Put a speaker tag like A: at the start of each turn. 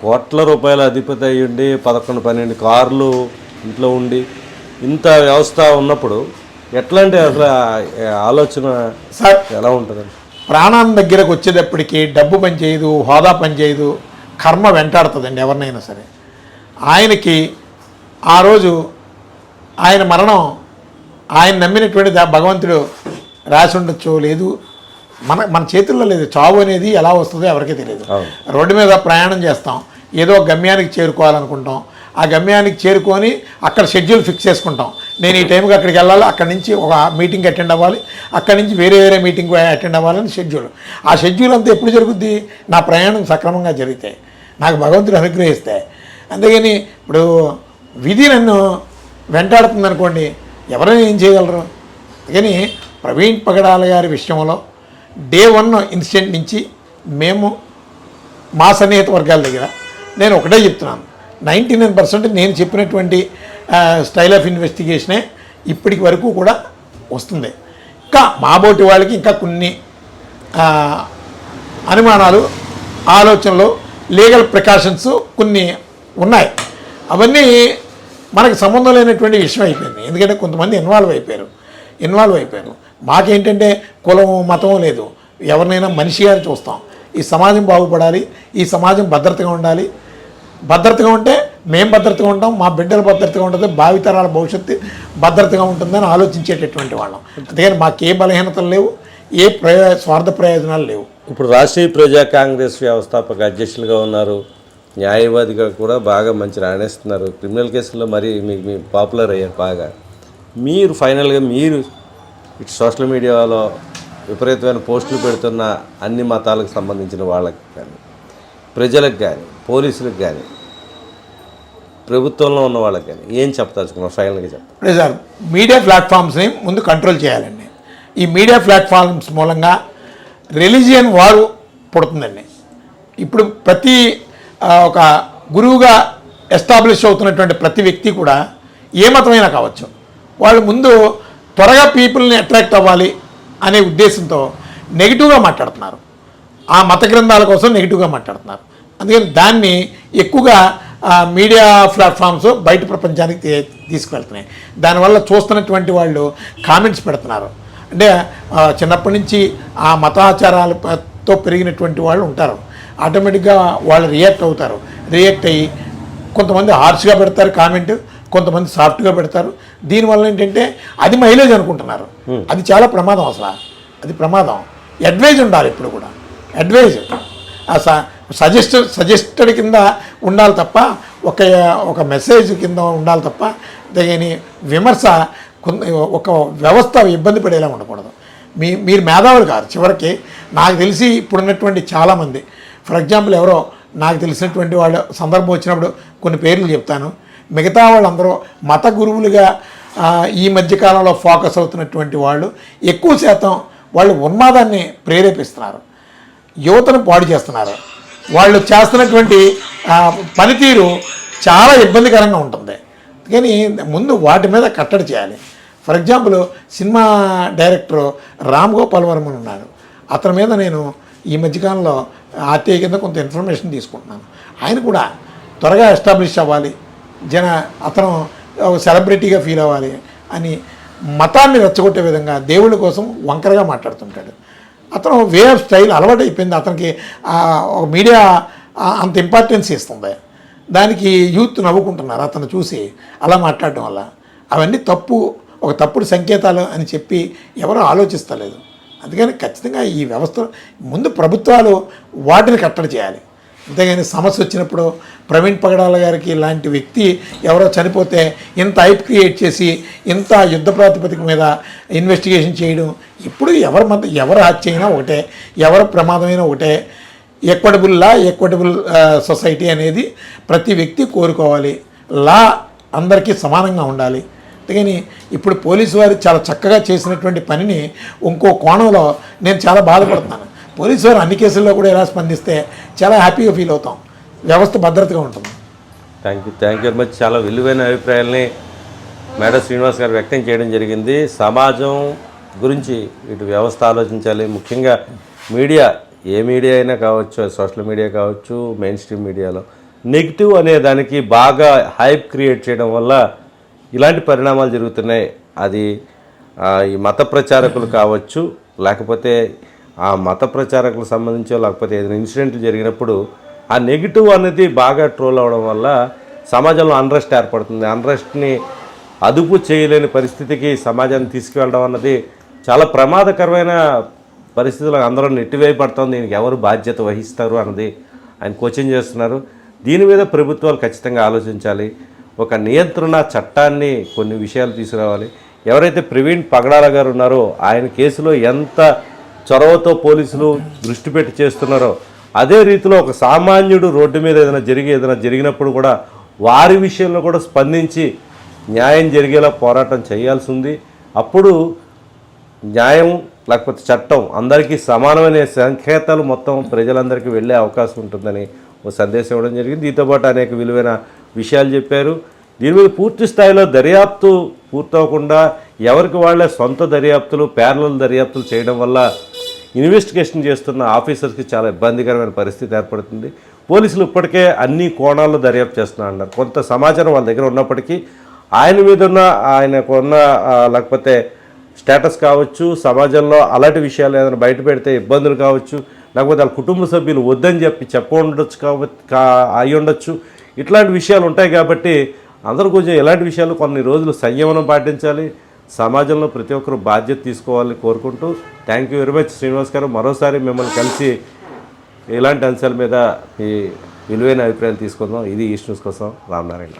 A: కోట్ల రూపాయల అధిపతి అయ్యి ఉండి పదకొండు పన్నెండు కార్లు ఇంట్లో ఉండి ఇంత వ్యవస్థ ఉన్నప్పుడు ఎట్లాంటి అసలు ఆలోచన
B: సార్
A: ఎలా ఉంటుందండి
B: ప్రాణం దగ్గరకు వచ్చేటప్పటికి డబ్బు పని చేయదు హోదా పని చేయదు కర్మ వెంటాడుతుందండి ఎవరినైనా సరే. ఆయనకి ఆ రోజు ఆయన మరణం ఆయన నమ్మినటువంటి భగవంతుడు రాసి ఉండొచ్చు లేదు మన మన చేతుల్లో లేదు. చావు అనేది ఎలా వస్తుందో ఎవరికీ తెలియదు. రోడ్డు మీద ప్రయాణం చేస్తాం. ఏదో గమ్యానికి చేరుకోవాలనుకుంటాం. ఆ గమ్యానికి చేరుకొని అక్కడ షెడ్యూల్ ఫిక్స్ చేసుకుంటాం. నేను ఈ టైంకి అక్కడికి వెళ్ళాలి. అక్కడి నుంచి ఒక మీటింగ్ అటెండ్ అవ్వాలి. అక్కడి నుంచి వేరే వేరే మీటింగ్ అటెండ్ అవ్వాలని షెడ్యూల్. ఆ షెడ్యూల్ అంతా ఎప్పుడు జరుగుద్ది? నా ప్రయాణం సక్రమంగా జరిగితే నాకు భగవంతుడు అనుగ్రహిస్తే. అందుకని ఇప్పుడు విధి నన్ను వెంటాడుతుంది అనుకోండి ఎవరైనా ఏం చేయగలరు? అందుకని ప్రవీణ్ పగడాల గారి విషయంలో డే వన్ ఇన్సిడెంట్ నుంచి మేము మా సన్నిహిత వర్గాల దగ్గర నేను ఒకటే చెప్తున్నాను. నైంటీ నైన్ పర్సెంట్ నేను చెప్పినటువంటి స్టైల్ ఆఫ్ ఇన్వెస్టిగేషనే ఇప్పటికి వరకు కూడా వస్తుంది. ఇంకా మాబోటి వాళ్ళకి ఇంకా కొన్ని అనుమానాలు ఆలోచనలు లీగల్ ప్రికాషన్స్ కొన్ని ఉన్నాయి. అవన్నీ మనకు సంబంధం లేనటువంటి విషయం అయిపోయింది. ఎందుకంటే కొంతమంది ఇన్వాల్వ్ అయిపోయారు. ఇన్వాల్వ్ అయిపోయారు. మాకేంటంటే కులం మతం లేదు. ఎవరినైనా మనిషిగా చూస్తాం. ఈ సమాజం బాగుపడాలి ఈ సమాజం భద్రతగా ఉండాలి. భద్రతగా ఉంటే మేము భద్రతగా ఉంటాం మా బిడ్డలు భద్రతగా ఉంటుంది భావితరాల భవిష్యత్తు భద్రతగా ఉంటుందని ఆలోచించేటటువంటి వాళ్ళం. అందుకని మాకే బలహీనతలు లేవు ఏ ప్రయో స్వార్థ ప్రయోజనాలు లేవు.
A: ఇప్పుడు రాష్ట్రీయ ప్రజా కాంగ్రెస్ వ్యవస్థాపక అధ్యక్షులుగా ఉన్నారు. న్యాయవాదిగా కూడా బాగా మంచి రాణిస్తున్నారు. క్రిమినల్ కేసుల్లో మరీ మీకు మీ పాపులర్ అయ్యారు బాగా. మీరు ఫైనల్గా మీరు ఇటు సోషల్ మీడియాలో విపరీతమైన పోస్టులు పెడుతున్న అన్ని మతాలకు సంబంధించిన వాళ్ళకి కానీ ప్రజలకు కానీ పోలీసులకు కానీ ప్రభుత్వంలో ఉన్న వాళ్ళకి కానీ ఏం చెప్తాచుకున్నాం ఫైనల్గా చెప్తాను
B: సార్ మీడియా ప్లాట్ఫామ్స్ని ముందు కంట్రోల్ చేయాలండి. ఈ మీడియా ప్లాట్ఫామ్స్ మూలంగా రిలీజియన్ వారు పుడుతుందండి. ఇప్పుడు ప్రతి ఒక గురువుగా ఎస్టాబ్లిష్ అవుతున్నటువంటి ప్రతి వ్యక్తి కూడా ఏ మతమైనా కావచ్చు వాళ్ళు ముందు త్వరగా పీపుల్ని అట్రాక్ట్ అవ్వాలి అనే ఉద్దేశంతో నెగిటివ్గా మాట్లాడుతున్నారు. ఆ మత గ్రంథాల కోసం నెగిటివ్గా మాట్లాడుతున్నారు. అందుకని దాన్ని ఎక్కువగా మీడియా ప్లాట్ఫామ్స్ బయట ప్రపంచానికి తీ- తీసుకువెళ్తున్నాయి. దానివల్ల చూస్తున్నటువంటి వాళ్ళు కామెంట్స్ పెడుతున్నారు. అంటే చిన్నప్పటి నుంచి ఆ మతాచారాలతో పెరిగినటువంటి వాళ్ళు ఉంటారు. ఆటోమేటిక్గా వాళ్ళు రియాక్ట్ అవుతారు. రియాక్ట్ అయ్యి కొంతమంది హార్ష్గా పెడతారు కామెంట్. కొంతమంది సాఫ్ట్గా పెడతారు. దీనివల్ల ఏంటంటే అది మైలేజ్ అనుకుంటున్నారు. అది చాలా ప్రమాదం అసలు. అది ప్రమాదం. అడ్వైజ్ ఉండాలి ఇప్పుడు కూడా. అడ్వైజ్. సజెస్ట్ సజెస్టెడ్ కింద ఉండాలి తప్ప ఒక ఒక మెసేజ్ కింద ఉండాలి తప్ప దాని విమర్శ ఒక వ్యవస్థ ఇబ్బంది పడేలా ఉండకూడదు. మీ మీరు మేధావులు కాదు. చివరికి నాకు తెలిసి ఇప్పుడున్నటువంటి చాలామంది. ఫర్ ఎగ్జాంపుల్ ఎవరో నాకు తెలిసినటువంటి వాళ్ళు సందర్భం వచ్చినప్పుడు కొన్ని పేర్లు చెప్తాను. మిగతా వాళ్ళందరూ మత గురువులుగా ఈ మధ్యకాలంలో ఫోకస్ అవుతున్నటువంటి వాళ్ళు ఎక్కువ శాతం వాళ్ళు ఉన్మాదాన్ని ప్రేరేపిస్తున్నారు. యువతను పాడు చేస్తున్నారు. వాళ్ళు చేస్తున్నటువంటి పనితీరు చాలా ఇబ్బందికరంగా ఉంటుంది. కానీ ముందు వాటి మీద కట్టడి చేయాలి. For example cinema director Ram Gopal Varman ఉన్నాడు. అతని మీద నేను ఈ మధ్యకాలంలో ఆర్టీఐ కింద కొంత ఇన్ఫర్మేషన్ తీసుకుంటున్నాను. ఆయన కూడా త్వరగా ఎస్టాబ్లిష్ అవ్వాలి. జన అతను ఒక సెలబ్రిటీగా ఫీల్ అవ్వాలి అని మతాన్ని రెచ్చగొట్టే విధంగా దేవుళ్ళ కోసం వంకరగా మాట్లాడుతుంటాడు. అతను వే ఆఫ్ స్టైల్ అలవాటు అయిపోయింది అతనికి ఒక మీడియా అంత ఇంపార్టెన్స్ ఇస్తుంది. దానికి యూత్ నవ్వుకుంటున్నారు అతను చూసి అలా మాట్లాడడం వల్ల. అవన్నీ తప్పు ఒక తప్పుడు సంకేతాలు అని చెప్పి ఎవరు ఆలోచిస్తలేదు. అందుకని ఖచ్చితంగా ఈ వ్యవస్థ ముందు ప్రభుత్వాలు వాటిని కట్టడి చేయాలి. అంతేగాని సమస్య వచ్చినప్పుడు ప్రవీణ్ పగడాల గారికి ఇలాంటి వ్యక్తి ఎవరో చనిపోతే ఇంత హైప్ క్రియేట్ చేసి ఇంత యుద్ధ ప్రాతిపదిక మీద ఇన్వెస్టిగేషన్ చేయడం ఇప్పుడు ఎవరి మధ్య ఎవరు హత్య అయినా ఒకటే ఎవరు ప్రమాదమైనా ఒకటే. ఎక్వటబుల్ లా ఎక్వటబుల్ సొసైటీ అనేది ప్రతి వ్యక్తి కోరుకోవాలి. లా అందరికీ సమానంగా ఉండాలి. అందుకని ఇప్పుడు పోలీసు వారు చాలా చక్కగా చేసినటువంటి పనిని ఇంకో కోణంలో నేను చాలా బాధపడుతున్నాను. పోలీసు వారు అన్ని కేసుల్లో కూడా ఎలా స్పందిస్తే చాలా హ్యాపీగా ఫీల్ అవుతాం. వ్యవస్థ భద్రతగా ఉంటుంది.
A: Thank you thank you very much చాలా విలువైన అభిప్రాయాల్ని మేడం శ్రీనివాస్ గారు వ్యక్తం చేయడం జరిగింది. సమాజం గురించి ఇటు వ్యవస్థ ఆలోచించాలి. ముఖ్యంగా మీడియా ఏ మీడియా అయినా కావచ్చు సోషల్ మీడియా కావచ్చు మెయిన్ స్ట్రీమ్ మీడియాలో నెగిటివ్ అనే దానికి బాగా హైప్ క్రియేట్ చేయడం వల్ల ఇలాంటి పరిణామాలు జరుగుతున్నాయి. అది ఈ మత ప్రచారకులు కావచ్చు లేకపోతే ఆ మత ప్రచారకులకు సంబంధించో లేకపోతే ఏదైనా ఇన్సిడెంట్లు జరిగినప్పుడు ఆ నెగిటివ్ అనేది బాగా ట్రోల్ అవడం వల్ల సమాజంలో అన్రెస్ట్ ఏర్పడుతుంది. అన్రెస్ట్ని అదుపు చేయలేని పరిస్థితికి సమాజాన్ని తీసుకువెళ్ళడం అన్నది చాలా ప్రమాదకరమైన పరిస్థితుల్లో అందరం నెట్టివేయబడతాం. దీనికి ఎవరు బాధ్యత వహిస్తారు అన్నది ఆయన కోచింగ్ చేస్తున్నారు. దీని మీద ప్రభుత్వాలు ఖచ్చితంగా ఆలోచించాలి. ఒక నియంత్రణ చట్టాన్ని కొన్ని విషయాలు తీసుకురావాలి. ఎవరైతే ప్రవీణ్ పగడాల గారు ఉన్నారో ఆయన కేసులో ఎంత చొరవతో పోలీసులు దృష్టి పెట్టి చేస్తున్నారో అదే రీతిలో ఒక సామాన్యుడు రోడ్డు మీద ఏదైనా జరిగి ఏదైనా జరిగినప్పుడు కూడా వారి విషయంలో కూడా స్పందించి న్యాయం జరిగేలా పోరాటం చేయాల్సి ఉంది. అప్పుడు న్యాయం లేకపోతే చట్టం అందరికీ సమానమైన సంకేతాలు మొత్తం ప్రజలందరికీ వెళ్ళే అవకాశం ఉంటుందని ఓ సందేశం ఇవ్వడం జరిగింది. దీంతో పాటు అనేక విలువైన విషయాలు చెప్పారు. దీని మీద పూర్తి స్థాయిలో దర్యాప్తు పూర్తవకుండా ఎవరికి వాళ్ళే సొంత దర్యాప్తులు ప్యారలల్ దర్యాప్తులు చేయడం వల్ల ఇన్వెస్టిగేషన్ చేస్తున్న ఆఫీసర్స్కి చాలా ఇబ్బందికరమైన పరిస్థితి ఏర్పడుతుంది. పోలీసులు ఇప్పటికే అన్ని కోణాల్లో దర్యాప్తు చేస్తున్నా అన్నారు. కొంత సమాచారం వాళ్ళ దగ్గర ఉన్నప్పటికీ ఆయన మీద ఉన్న ఆయనకు ఉన్న లేకపోతే స్టేటస్ కావచ్చు సమాజంలో అలాంటి విషయాలు ఏదైనా బయట పెడితే ఇబ్బందులు కావచ్చు లేకపోతే వాళ్ళ కుటుంబ సభ్యులు వద్దని చెప్పి చెప్ప ఉండొచ్చు కాబట్టి అయి ఉండొచ్చు. ఇట్లాంటి విషయాలు ఉంటాయి కాబట్టి అందరూ కొంచెం ఇలాంటి విషయాలు కొన్ని రోజులు సంయమనం పాటించాలి. సమాజంలో ప్రతి ఒక్కరు బాధ్యత తీసుకోవాలని కోరుకుంటూ thank you very much Srinivas garu. మరోసారి మిమ్మల్ని కలిసి ఇలాంటి అంశాల మీద మీ విలువైన అభిప్రాయాలు తీసుకుందాం. ఇది ఈస్ట్ న్యూస్ కోసం రామనారాయణ.